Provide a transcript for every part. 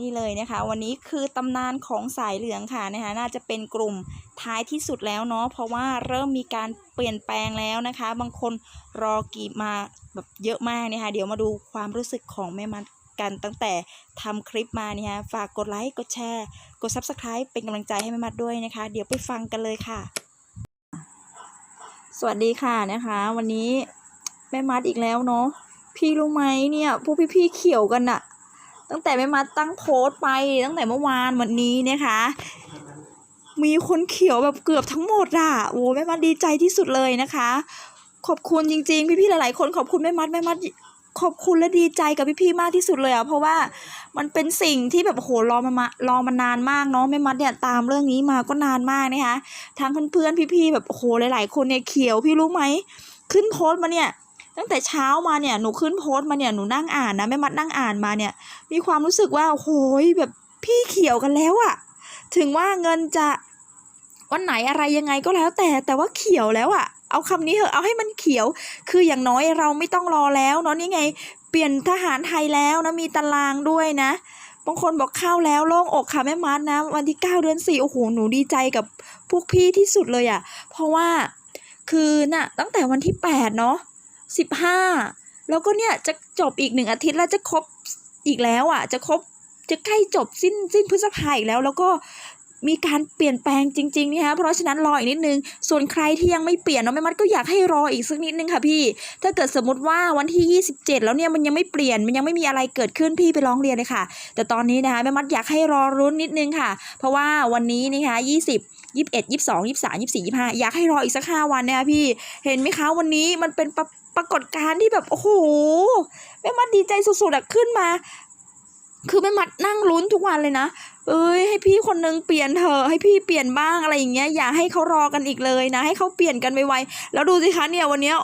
นี่เลยนะคะ วันนี้คือตำนานของสายเหลืองค่ะนะคะ น่าจะเป็นกลุ่มท้ายที่สุดแล้วเนาะเพราะว่าเริ่มมีการเปลี่ยนแปลงแล้วนะคะ บางคนรอกีบมาแบบเยอะมากนะคะ เดี๋ยวมาดูความรู้สึกของแม่มัดกันตั้งแต่ทำคลิปมาเนี่ยฝากกดไลค์กดแชร์ กด Subscribe เป็นกำลังใจให้แม่มัดด้วยนะคะ เดี๋ยวไปฟังกันเลยค่ะ สวัสดีค่ะนะคะ วันนี้แม่มัดอีกแล้วเนาะพี่รู้ไหมเนี่ยพวกพี่ๆเขียวกันอะ ตั้งแต่แม่มัดตั้งโพสต์ไปตั้งแต่เมื่อวานวันนี้นะคะ มีคนเขียวแบบเกือบทั้งหมดอะโอ้แม่มัดดีใจที่สุดเลยนะคะ ขอบคุณจริง ๆ พี่ๆหลายๆ คนขอบคุณแม่มัดแม่มัดขอบคุณและดีใจกับพี่ๆมากที่สุดเลยอะเพราะว่ามันเป็นสิ่งที่แบบโหรอมามารอมานานมากเนาะแม่มัดเนี่ยตามเรื่องนี้มาก็นานมากนะคะทั้งเพื่อนๆพี่ๆแบบโอ้โหหลาย ๆ คนเนี่ยเขียวพี่รู้ไหมขึ้นโพสต์มาเนี่ย ตั้งแต่เช้ามาเนี่ยหนูขึ้นโพสต์มาเนี่ยหนูนั่งอ่านนะแม่มัดนั่งอ่านมาเนี่ย มีความรู้สึกว่าโอ้โหแบบพี่เขียวกันแล้วอะถึงว่าเงินจะวันไหนอะไรยังไงก็แล้วแต่แต่ว่าเขียวแล้วอะเอาคำนี้เถอะเอาให้มันเขียว คืออย่างน้อยเราไม่ต้องรอแล้วเนาะนี่ไง เปลี่ยนทหารไทยแล้วนะมีตารางด้วยนะบางคนบอกเข้าแล้วโล่งอกค่ะแม่มัดนะ วันที่ 9 เดือน4โอ้โหหนูดีใจกับพวกพี่ที่สุดเลยอะ่ะ เพราะว่าคือน่ะตั้งแต่วันที่ 8 เนาะ 15 แล้วก็เนี่ยจะจบอีกหนึ่งอาทิตย์แล้วจะครบอีกแล้วอะ จะครบจะใกล้จบสิ้นสิ้นพฤษภาอีกแล้ว แล้วก็ มีการเปลี่ยนแปลงจริงๆนะคะเพราะฉะนั้นรออีกนิดนึง ส่วนใครที่ยังไม่เปลี่ยนเนาะแม่มัดก็อยากให้รออีกสักนิดนึงค่ะพี่ ถ้าเกิดสมมติว่าวันที่ 27 แล้วเนี่ยมันยังไม่เปลี่ยนมันยังไม่มีอะไรเกิดขึ้นพี่ไปร้องเรียนเลยค่ะ แต่ตอนนี้นะคะแม่มัดอยากให้รอรุ้นนิดนึงค่ะ เพราะว่าวันนี้นะคะ20 21 22 23 24 25 อยากให้รออีกสัก 5 วันนะคะพี่ เห็นไหมคะวันนี้มันเป็นปรปรากฏการณ์ที่แบบ โอ้โหแม่มัดดีใจสุดๆอะขึ้นมา คือแม่มัดนั่งลุ้นทุกวันเลยนะ เอ้ยให้พี่คนนึงเปลี่ยนเถอะให้พี่เปลี่ยนบ้างอะไรอย่างเงี้ยอย่าให้เขารอกันอีกเลยนะ ให้เขาเปลี่ยนกันไวๆแล้วดูสิคะเนี่ยวันเนี้ย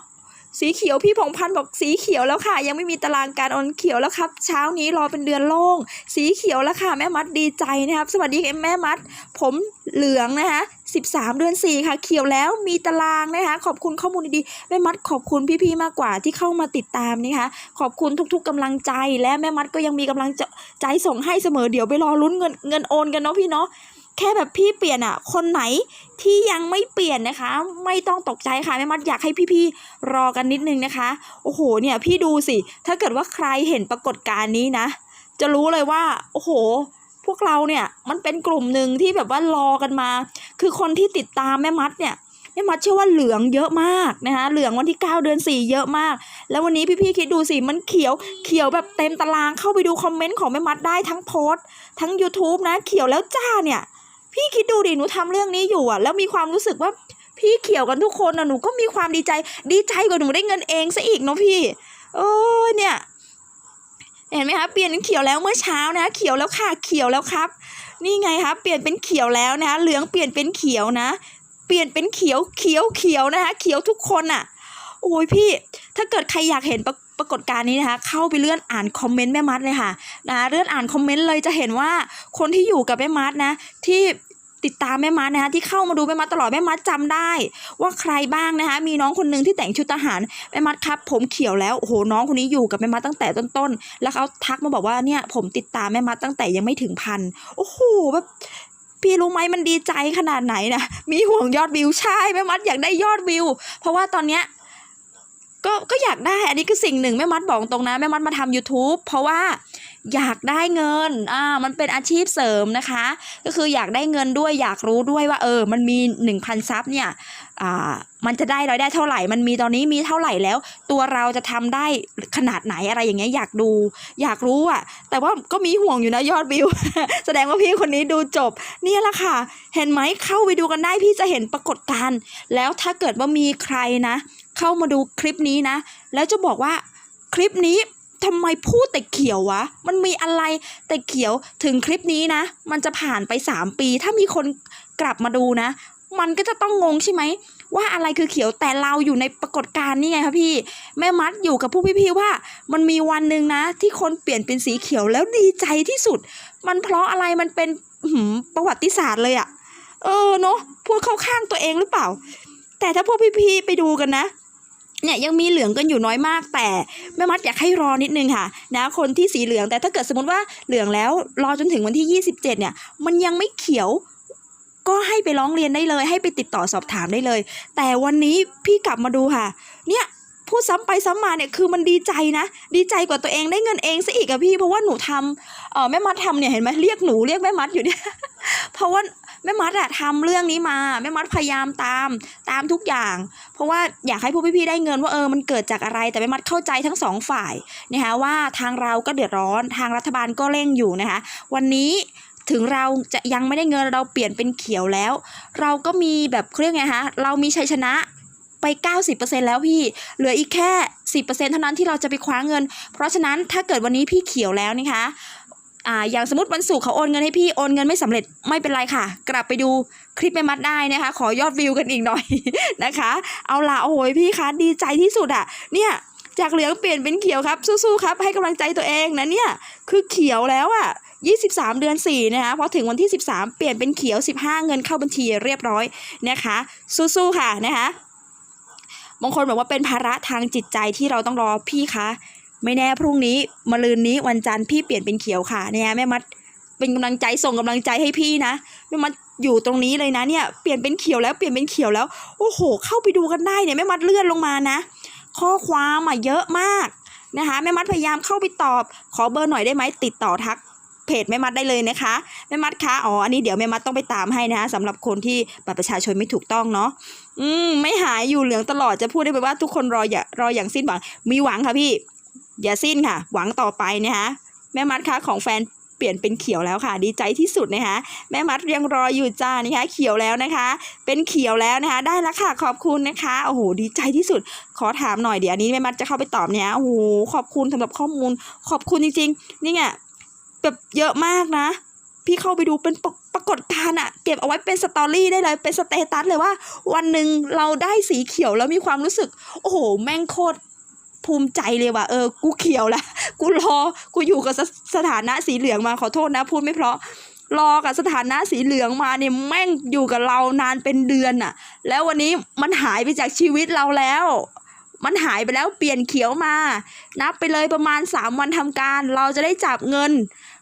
สีเขียวพี่พงพันธ์บอกสีเขียวแล้วค่ะ ยังไม่มีตารางการออนเขียวแล้วครับ เช้านี้รอเป็นเดือนโล่ง สีเขียวแล้วค่ะ แม่มัดดีใจนะครับ สวัสดีแม่มัด ผมเหลืองนะคะ13 เดือน 4 ค่ะ เขียวแล้วมีตารางนะคะ ขอบคุณข้อมูลดีๆแม่มัดขอบคุณพี่ๆมากกว่าที่เข้ามาติดตามนะคะ ขอบคุณทุกๆกำลังใจและแม่มัดก็ยังมีกำลังใจส่งให้เสมอเดี๋ยวไปรอลุ้นเงินเงินโอนกันเนาะพี่เนาะ แค่แบบพี่เปลี่ยนอะคนไหนที่ยังไม่เปลี่ยนนะคะ ไม่ต้องตกใจค่ะแม่มัดอยากให้พี่ๆรอกันนิดนึงนะคะโอ้โหเนี่ยพี่ดูสิ ถ้าเกิดว่าใครเห็นปรากฏการณ์นี้นะ จะรู้เลยว่าโอ้โหพวกเราเนี่ยมันเป็นกลุ่มหนึ่งที่แบบว่ารอกันมา คือคนที่ติดตามแม่มัดเนี่ยแม่มัดเชื่อว่าเหลืองเยอะมากนะคะเหลืองวันที่ 9 เดือน 4 เยอะมาก แล้ววันนี้พี่ๆคิดดูสิมันเขียวเขียวแบบเต็มตารางเข้าไปดูคอมเมนต์ของแม่มัดได้ทั้งโพสต์ทั้ง YouTube นะเขียวแล้วจ้าเนี่ย พี่คิดดูดิหนูทำเรื่องนี้อยู่อะ แล้วมีความรู้สึกว่าพี่เขียวกันทุกคนอะหนูก็มีความดีใจ ดีใจกว่าหนูได้เงินเองซะอีกเนาะพี่ โอ้ยเนี่ย เห็นไหมคะเปลี่ยนเป็นเขียวแล้วเมื่อเช้านะ เขียวแล้วค่ะเขียวแล้วครับ นี่ไงคะเปลี่ยนเป็นเขียวแล้วนะคะเหลืองเปลี่ยนเป็นเขียวนะ เปลี่ยนเป็นเขียวเขียวเขียวนะคะ เขียวทุกคนอะ โอ้ยพี่ ถ้าเกิดใครอยากเห็นปรป รากฏการณ์นี้นะคะ เข้าไปเลื่อนอ่านคอมเมนต์แม่มัดเลยค่ะนะเลื่อนอ่านคอมเมนต์เลยจะเห็นว่าคนที่อยู่กับแม่มัดนะที่ติดตามแม่มัดนะคะที่เข้ามาดูแม่มัดตลอดแม่มัดจำได้ ว่าใครบ้างนะคะมีน้องคนหนึ่งที่แต่งชุดทหารแม่มัดครับ ผมเขียวแล้วโอ้โหน้องคนนี้อยู่กับแม่มัดตั้งแต่ต้นๆแล้วเขาทักมาบอกว่าเนี่ยผมติดตามแม่มัดตั้งแต่ยังไม่ถึงพันโอ้โหแบบพี่รู้ไหมมันดีใจขนาดไหนนะมีห่วงยอดวิวใช่แม่มัดอยากได้ยอดวิว เพราะว่าตอนเนี้ย ก็ก็อยากได้อันนี้คือสิ่งหนึ่งแม่มัดบอกตรงนะแม่มัดมาทำ YouTube เพราะว่าอยากได้เงินอ่ามันเป็นอาชีพเสริมนะคะ ก็คืออยากได้เงินด้วยอยากรู้ด้วยว่าเออ มันมีหนึ่งพันซับเนี่ยอ่ามันจะได้รายได้เท่าไหร่ มันมีตอนนี้มีเท่าไหร่แล้ว ตัวเราจะทำได้ขนาดไหนอะไรอย่างเงี้ยอยากดู อยากรู้อะ แต่ว่าก็มีห่วงอยู่นะยอดวิว แสดงว่าพี่คนนี้ดูจบ เนี่ยแหละค่ะ เห็นไหมเข้าไปดูกันได้พี่จะเห็นปรากฏการณ์แล้วถ้าเกิดว่ามีใครนะ เข้ามาดูคลิปนี้นะ แล้วจะบอกว่าคลิปนี้ทำไมพูดแต่เขียววะ มันมีอะไรแต่เขียวถึงคลิปนี้นะ มันจะผ่านไป 3 ปี ถ้ามีคนกลับมาดูนะ มันก็จะต้องงงใช่ไหม ว่าอะไรคือเขียวแต่เราอยู่ในปรากฏการณ์นี่ไงคะพี่ แม่มัดอยู่กับพวกพี่ๆว่า มันมีวันหนึ่งนะ ที่คนเปลี่ยนเป็นสีเขียวแล้วดีใจที่สุด มันเพราะอะไรมันเป็นหือประวัติศาสตร์เลยอะเออเนาะพูดเข้าข้างตัวเองหรือเปล่า แต่ถ้าพวกพี่ๆไปดูกันนะ เนี่ยยังมีเหลืองกันอยู่น้อยมาก แต่แม่มัดอยากให้รอนิดนึงค่ะนะคนที่สีเหลืองแต่ถ้าเกิดสมมติว่าเหลืองแล้วรอจนถึงวันที่ 27 เนี่ยมันยังไม่เขียวก็ให้ไปร้องเรียนได้เลย ให้ไปติดต่อสอบถามได้เลย แต่วันนี้พี่กลับมาดูค่ะ เนี่ยพูดซ้ำไปซ้ำมาเนี่ยคือมันดีใจนะ ดีใจกว่าตัวเองได้เงินเองซะอีกอะพี่เพราะว่าหนูทำเออแม่มัดทำเนี่ยเห็นไหมเรียกหนูเรียกแม่มัดอยู่เนี่ยเพราะว่า แม่มัดอะทำเรื่องนี้มาแม่มัดพยายามตามตามทุกอย่าง เพราะว่าอยากให้พวกพี่ๆได้เงินว่าเออมันเกิดจากอะไร แต่แม่มัดเข้าใจทั้งสองฝ่ายนะคะว่าทางเราก็เดือดร้อน ทางรัฐบาลก็เร่งอยู่นะคะ วันนี้ถึงเราจะยังไม่ได้เงินเราเปลี่ยนเป็นเขียวแล้ว เราก็มีแบบเรียกไงคะเรามีชัยชนะไป 90%แล้วพี่ เหลืออีกแค่ 10%เท่านั้นที่เราจะไปคว้าเงิน เพราะฉะนั้นถ้าเกิดวันนี้พี่เขียวแล้วนะคะ อ่าอย่างสมมติวันศุกร์เขาโอนเงินให้พี่โอนเงินไม่สำเร็จไม่เป็นไรค่ะ กลับไปดูคลิปแม่มัดได้นะคะ ขอยอดวิวกันอีกหน่อยนะคะ เอาละโอ้โหพี่คะดีใจที่สุดอะเนี่ยจากเหลืองเปลี่ยนเป็นเขียวครับสู้ๆครับ ให้กำลังใจตัวเองนะเนี่ยคือเขียวแล้วอะ23 เดือน4นะคะพอถึงวันที่ 13 เปลี่ยนเป็นเขียว 15 เงินเข้าบัญชีเรียบร้อยนะคะ สู้ๆค่ะนะคะบางคนบอกว่าเป็นภาระทางจิตใจที่เราต้องรอพี่คะ ไม่แน่พรุ่งนี้มะรืนนี้วันจันทร์พี่เปลี่ยนเป็นเขียวค่ะเนี่ยแม่มัดเป็นกำลังใจส่งกำลังใจให้พี่นะแม่มัดอยู่ตรงนี้เลยนะเนี่ยเปลี่ยนเป็นเขียวแล้วเปลี่ยนเป็นเขียวแล้วโอ้โห เข้าไปดูกันได้เนี่ยแม่มัดเลื่อนลงมานะ ข้อความอะเยอะมากนะคะแม่มัดพยายามเข้าไปตอบ ขอเบอร์หน่อยได้ไหมติดต่อทักเพจแม่มัดได้เลยนะคะแม่มัดคะอ๋ออันนี้เดี๋ยวแม่มัดต้องไปตามให้นะคะสำหรับคนที่บัตรประชาชนไม่ถูกต้องเนาะอืมไม่หายอยู่เหลืองตลอดจะพูดได้ไหมว่าทุกคนรออย่ารออย่างสิ้นหวังมีหวังค่ะพี่ อย่าสิ้นค่ะ หวังต่อไปนะคะแม่มัดคะของแฟนเปลี่ยนเป็นเขียวแล้วค่ะ ดีใจที่สุดนะคะแม่มัดยังรออยู่จ้านะคะ เขียวแล้วนะคะ เป็นเขียวแล้วนะคะ ได้แล้วค่ะขอบคุณนะคะโอ้โหดีใจที่สุด ขอถามหน่อยเดี๋ยวอันนี้แม่มัดจะเข้าไปตอบเนี่ยโอ้โหขอบคุณสำหรับข้อมูล ขอบคุณจริงๆนี่ไงแบบเยอะมากนะพี่เข้าไปดูเป็นปรปรากฏการณ์อะเก็บเอาไว้เป็นสตอรี่ได้เลยเป็นสเตตัสเลยว่า วันหนึ่งเราได้สีเขียวแล้วมีความรู้สึก โอ้โห แม่งโคตร ภูมิใจเลยว่ะเออกูเขียวล้วกูรอกูอยู่กับสสถานะสีเหลืองมาขอโทษนะ พูดไม่เพราะรอกับสถานะสีเหลืองมาเนี่ยแม่งอยู่กับเรานานเป็นเดือนอะแล้ววันนี้มันหายไปจากชีวิตเราแล้ว มันหายไปแล้วเปลี่ยนเขียวมา นับไปเลยประมาณ 3 วันทำการ เราจะได้จับเงิน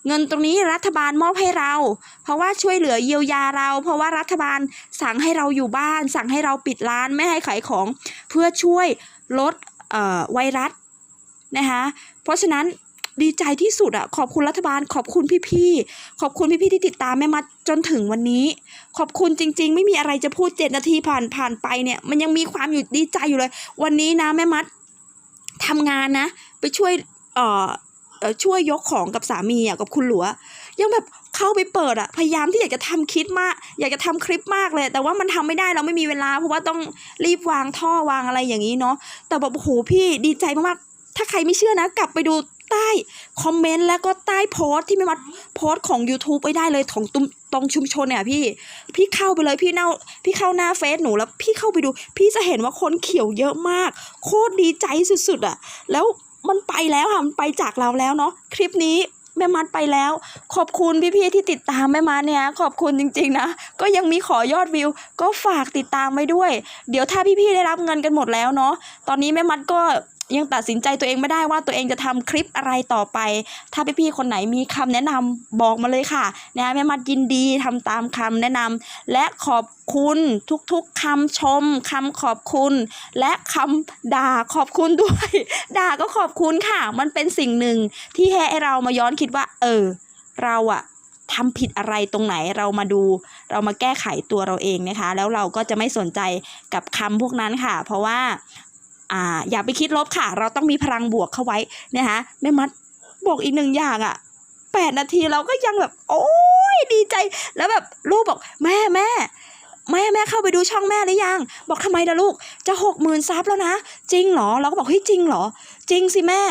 เงินตรงนี้รัฐบาลมอบให้เรา เพราะว่าช่วยเหลือเยียวยาเรา เพราะว่ารัฐบาลสั่งให้เราอยู่บ้าน สั่งให้เราปิดร้านไม่ให้ขายของ เพื่อช่วยลด ไวรัสนะคะเพราะฉะนั้นดีใจที่สุดอะขอบคุณรัฐบาล ขอบคุณพี่ๆขอบคุณพี่ๆที่ติดตามแม่มัดจนถึงวันนี้ ขอบคุณจริง ๆ ไม่มีอะไรจะพูดเจ็ดนาทีผ่านผ่านไปเนี่ย มันยังมีความอยู่ดีใจอยู่เลย วันนี้นะแม่มัดทำงานนะ ไปช่วยเอ่อเอ่อช่วยยกของกับสามีอะกับคุณหลัวยังแบบ เข้าไปเปิดอะพยายามที่อยากจะทำคลิปมาก อยากจะทำคลิปมากเลย แต่ว่ามันทำไม่ได้เราไม่มีเวลา เพราะว่าต้องรีบวางท่อวางอะไรอย่างนี้เนาะแต่แบบโอ้โหพี่ดีใจมากๆ ถ้าใครไม่เชื่อนะ กลับไปดูใต้คอมเมนต์แล้วก็ใต้โพสต์ที่ไม่มัดโพสต์ของ YouTube ไว้ได้เลยของตุ้มตรงชุมชนเนี่ยพี่ พี่เข้าไปเลยพี่เน่าพี่เข้าหน้าเฟซหนูแล้วพี่เข้าไปดู พี่จะเห็นว่าคนเขียวเยอะมาก โคตรดีใจสุดๆอะ แล้วมันไปแล้วค่ะมันไปจากเราแล้วเนาะคลิปนี้ แม่มัดไปแล้ว ขอบคุณพี่ๆที่ติดตามแม่มัดเนี่ยขอบคุณจริงๆนะ ก็ยังมีขอยอดวิว ก็ฝากติดตามไว้ด้วย เดี๋ยวถ้าพี่ๆได้รับเงินกันหมดแล้วเนาะตอนนี้แม่มัดก็ ยังตัดสินใจตัวเองไม่ได้ว่าตัวเองจะทำคลิปอะไรต่อไป ถ้าพี่ๆคนไหนมีคำแนะนำบอกมาเลยค่ะนะแม่มัดยินดีทำตามคำแนะนำและขอบคุณทุกๆคำชมคำขอบคุณ และคำด่าขอบคุณด้วย ด่าก็ขอบคุณค่ะ มันเป็นสิ่งหนึ่งที่ให้เรามาย้อนคิดว่า เออ เราอะทำผิดอะไรตรงไหนเรามาดู เรามาแก้ไขตัวเราเองนะคะ แล้วเราก็จะไม่สนใจกับคำพวกนั้นค่ะ เพราะว่า อ่าอย่าไปคิดลบค่ะ เราต้องมีพลังบวกเข้าไว้นะคะแม่มัดบอกอีกหนึ่งอย่างอะแปดนาทีเราก็ยังแบบ โอ้ยดีใจ แล้วแบบลูกบอกแม่แม่แม่แม่เข้าไปดูช่องแม่หรือยัง บอกทำไมล่ะลูก จะหกหมื่นซับแล้วนะ จริงเหรอ เราก็บอกเฮ้ยจริงเหรอ จริงสิแม่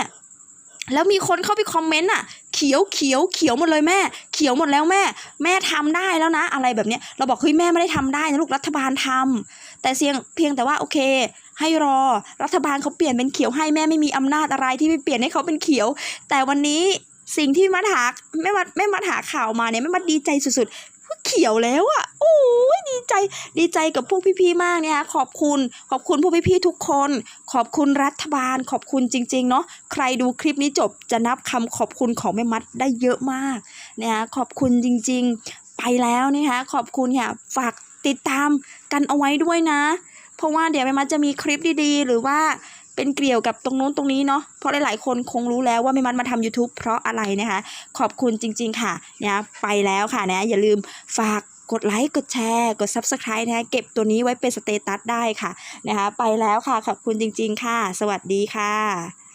แล้วมีคนเข้าไปคอมเมนต์อะ เขียวเขียวเขียวหมดเลยแม่ เขียวหมดแล้วแม่ แม่ทำได้แล้วนะ อะไรแบบเนี้ยเราบอกเฮ้ยแม่ไม่ได้ทำได้นะลูกรัฐบาลทำ แต่เสียงเพียงแต่ว่าโอเค ให้รอรัฐบาลเขาเปลี่ยนเป็นเขียวให้แม่ไม่มีอำนาจอะไรที่ไปเปลี่ยนให้เขาเป็นเขียว แต่วันนี้สิ่งที่มัดหาแม่มัดแม่มัดหาข่าวมาเนี่ยแม่มัดดีใจสุดๆเขียวแล้วอะโอ้ยดีใจดีใจกับพวกพี่ๆมากเนี่ยขอบคุณขอบคุณพวกพี่ๆทุกคน ขอบคุณรัฐบาล ขอบคุณจริงๆเนาะใครดูคลิปนี้จบจะนับคำขอบคุณของแม่มัดได้เยอะมากเนะคะขอบคุณจริงๆไปแล้วนะคะขอบคุณค่ะฝาก ติดตามกันเอาไว้ด้วยนะ เพราะว่าเดี๋ยวแม่มัดจะมีคลิปดีๆ หรือว่าเป็นเกี่ยวกับตรงนู้นตรงนี้เนาะเพราะหลายๆ คนคงรู้แล้วว่าแม่มัดมาทำ YouTube เพราะอะไรนะคะ ขอบคุณจริง ๆ ค่ะนะไปแล้วค่ะนะอย่าลืมฝากกดไลค์ กดแชร์ กด Subscribe นะคะเก็บตัวนี้ไว้เป็นสเตตัสได้ค่ะนะคะไปแล้วค่ะ ขอบคุณจริง ๆ ค่ะ สวัสดีค่ะ